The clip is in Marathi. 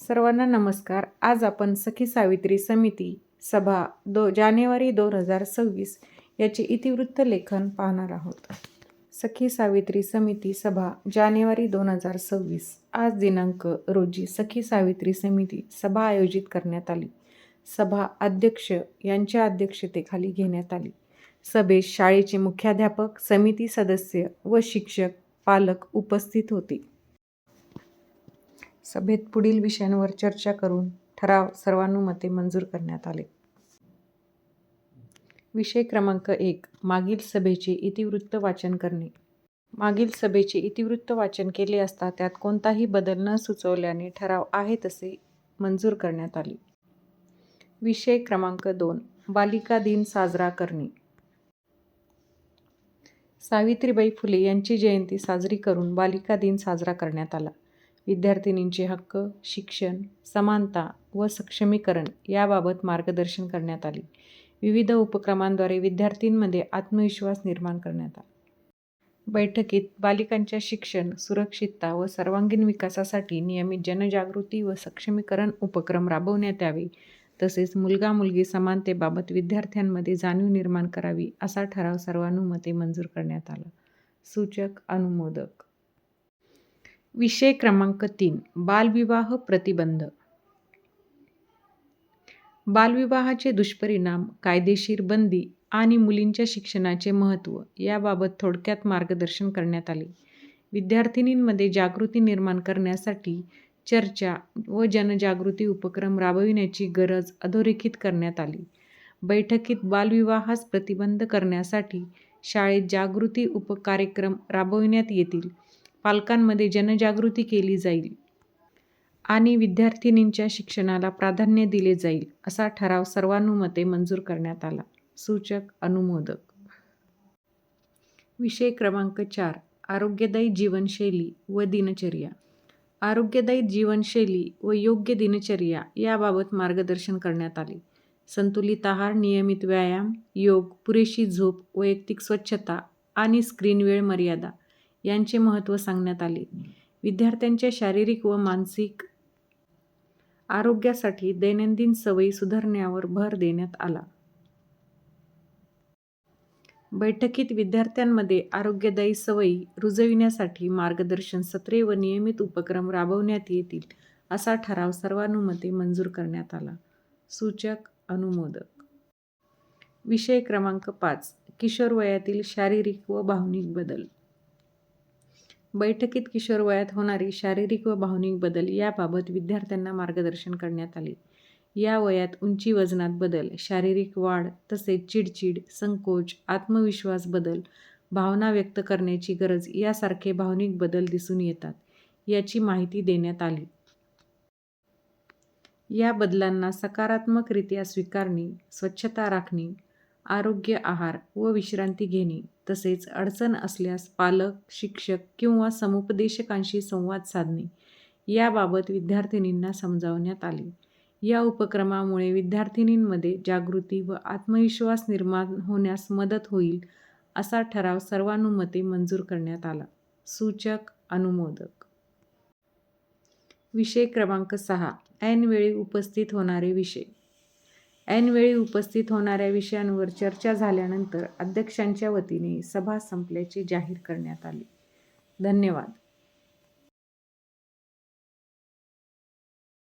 सर्वांना नमस्कार. आज आपण सखी सावित्री समिती सभा दो जानेवारी दोन हजार सव्वीस याचे इतिवृत्त लेखन पाहणार आहोत. सखी सावित्री समिती सभा जानेवारी दोन हजार सव्वीस. आज दिनांक रोजी सखी सावित्री समिती सभा आयोजित करण्यात आली. सभा अध्यक्ष यांच्या अध्यक्षतेखाली घेण्यात आली. सभेत शाळेचे मुख्याध्यापक समिती सदस्य व शिक्षक पालक उपस्थित होते. सभेत पुढील विषयांवर चर्चा करून ठराव सर्वानुमते मंजूर करण्यात आले. विषय क्रमांक एक मागील सभेचे इतिवृत्त वाचन करणे. मागील सभेचे इतिवृत्त वाचन केले असता त्यात कोणताही बदल न सुचवल्याने ठराव आहे तसे मंजूर करण्यात आले. विषय क्रमांक दोन बालिका दिन साजरा करणे. सावित्रीबाई फुले यांची जयंती साजरी करून बालिका दिन साजरा करण्यात आला. विद्यार्थिनींचे हक्क शिक्षण समानता व सक्षमीकरण याबाबत मार्गदर्शन करण्यात आले. विविध उपक्रमांद्वारे विद्यार्थींमध्ये आत्मविश्वास निर्माण करण्यात आला. बैठकीत बालिकांच्या शिक्षण सुरक्षितता व सर्वांगीण विकासासाठी नियमित जनजागृती व सक्षमीकरण उपक्रम राबवण्यात यावे तसेच मुलगा मुलगी समानतेबाबत विद्यार्थ्यांमध्ये जाणीव निर्माण करावी असा ठराव सर्वानुमते मंजूर करण्यात आला. सूचक अनुमोदक विषय क्रमांक तीन बालविवाह प्रतिबंध. बालविवाहाचे दुष्परिणाम कायदेशीर बंदी आणि मुलींच्या शिक्षणाचे महत्त्व याबाबत थोडक्यात मार्गदर्शन करण्यात आले. विद्यार्थिनींमध्ये जागृती निर्माण करण्यासाठी चर्चा व जनजागृती उपक्रम राबविण्याची गरज अधोरेखित करण्यात आली. बैठकीत बालविवाहास प्रतिबंध करण्यासाठी शाळेत जागृती उपकार्यक्रम राबविण्यात येतील पालकांमध्ये जनजागृती केली जाईल आणि विद्यार्थिनींच्या शिक्षणाला प्राधान्य दिले जाईल असा ठराव सर्वानुमते मंजूर करण्यात आला. सूचक अनुमोदक. विषय क्रमांक चार. आरोग्यदायी जीवनशैली व दिनचर्या. आरोग्यदायी जीवनशैली व योग्य दिनचर्या याबाबत मार्गदर्शन करण्यात आले. संतुलित आहार नियमित व्यायाम योग पुरेशी झोप वैयक्तिक स्वच्छता आणि स्क्रीन वेळ मर्यादा यांचे महत्त्व सांगण्यात आले. विद्यार्थ्यांच्या शारीरिक व मानसिक आरोग्यासाठी दैनंदिन सवयी सुधारण्यावर भर देण्यात आला. बैठकीत विद्यार्थ्यांमध्ये आरोग्यदायी सवयी रुजविण्यासाठी मार्गदर्शन सत्रे व नियमित उपक्रम राबवण्यात येतील असा ठराव सर्वानुमते मंजूर करण्यात आला. सूचक अनुमोदक. विषय क्रमांक पाच किशोर वयातील शारीरिक व भावनिक बदल. बैठकीत किशोर वयात होणारी शारीरिक व भावनिक बदल याबाबत विद्यार्थ्यांना मार्गदर्शन करण्यात आले. या वयात उंची वजनात बदल शारीरिक वाढ तसेच चिडचिड संकोच आत्मविश्वास बदल भावना व्यक्त करण्याची गरज यासारखे भावनिक बदल दिसून येतात याची माहिती देण्यात आली. या बदलांना सकारात्मकरित्या स्वीकारणे स्वच्छता राखणे आरोग्य आहार व विश्रांती घेणे तसेच अडचण असल्यास पालक शिक्षक किंवा समुपदेशकांशी संवाद साधणे याबाबत विद्यार्थिनींना समजावण्यात आले. या उपक्रमामुळे विद्यार्थिनींमध्ये जागृती व आत्मविश्वास निर्माण होण्यास मदत होईल असा ठराव सर्वानुमते मंजूर करण्यात आला. सूचक अनुमोदक. विषय क्रमांक सहा. ऐनवेळी उपस्थित होणारे विषय. ऐनवेळी उपस्थित होणाऱ्या विषयांवर चर्चा झाल्यानंतर अध्यक्षांच्या वतीने सभा संपल्याचे जाहीर करण्यात आले. धन्यवाद.